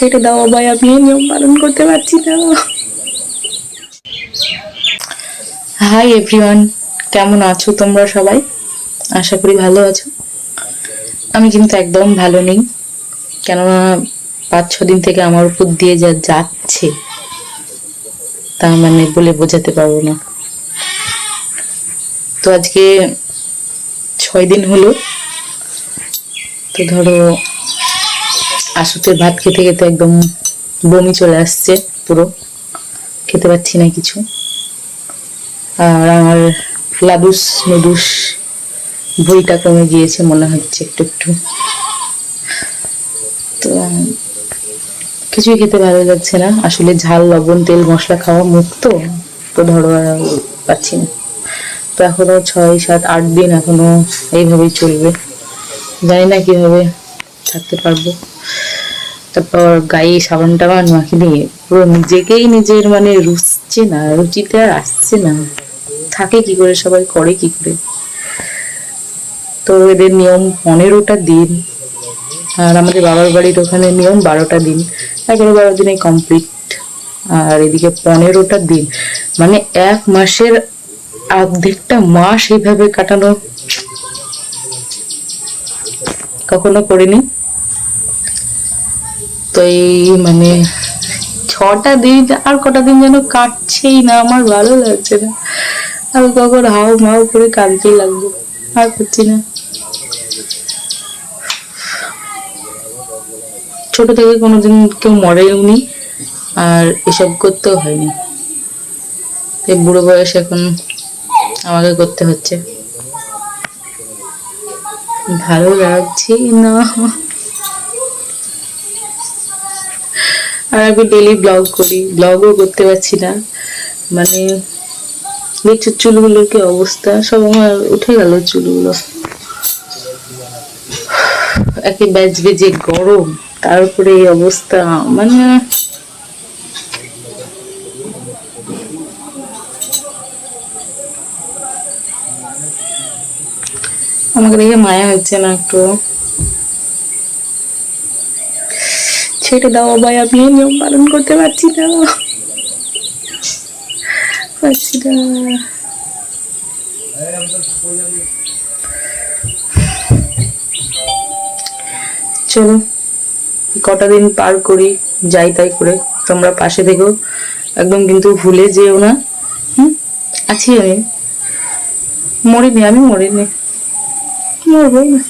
ছেড়ে দাও ভাই আমি নিয়ম পালন করতে পারছি না। হাই এভরিওয়ান কেমন আছো তোমরা সবাই? আশা করি ভালো আছো। আমি কিন্তু একদম ভালো নেই, কেননা পাঁচ, ছ দিন থেকে আমার উপর দিয়ে যা যাচ্ছে, তা মানে বলে বোঝাতে পারব না। তো আজকে ছয় দিন হলো, তো ধরো আসতে ভাত খেতে খেতে একদম বমি চলে আসছে, পুরো। খেতে পাচ্ছি না কিছু। আর আমার লাদুস নুদুস ভুঁড়িটা কমে গিয়েছে মনে হচ্ছে একটু একটু। তো, কিছুই খেতে ভালো লাগছে না। আসলে ঝাল, লবণ, তেল, মশলা খাওয়া মুখ তো ধরো পাচ্ছি না। তো এখনও ছয়, সাত, আট দিন এখনও এইভাবেই চলবে। জানি না কীভাবে থাকতে পারব। তারপর গায়ে সাবান টাবান মাখি দিয়ে পুরো নিজেকেই নিজের মানে রুচছে না, রুচিতে আর আসছে না। থাকে কি করে, সবাই করে কি করে? তো এদের নিয়ম পনেরোটা দিন। আর আমাদের বাবার বাড়ির ওখানে নিয়ম বারোটা দিন। এগারো বারো দিনে কমপ্লিট আর এদিকে পনেরোটা দিন। মানে এক মাসের অর্ধেকটা মাস এইভাবে কাটানো কখনো করিনি। তো এই মানে ছটা দিন আর কটা দিন যেন কাটছেই না, আমার ভালো লাগছে না। আর কখন হাও মাও করে কাঁদতেই লাগবে, আর করছি না। ছোট থেকে কোনোদিন কেউ মরেওনি আর এসব করতেও হয়নি। এই বুড়ো বয়স এখন আমাকে করতে হচ্ছে। ভালো লাগছে না। আর আমি ডেলি ব্লগ করি ব্লগও করতে পারছি না। মানে দেখছ চুলগুলোর কি অবস্থা, সব আমার উঠে গেল চুলগুলো। একে বেজবে যে গরম তারপরে এই অবস্থা মানে আমাকে দেখে মায়া হচ্ছে না একটু। ছেড়ে দাও ভাই আমি নিয়ম পালন করতে পারছি না। পারছি না। চলো, কটা দিন পার করি, যাই তাই করে। তোমরা পাশে দেখো একদম কিন্তু ভুলে যেও না। হুম? আছি আমি। মরিনি আমি মরিনি। মরবো না।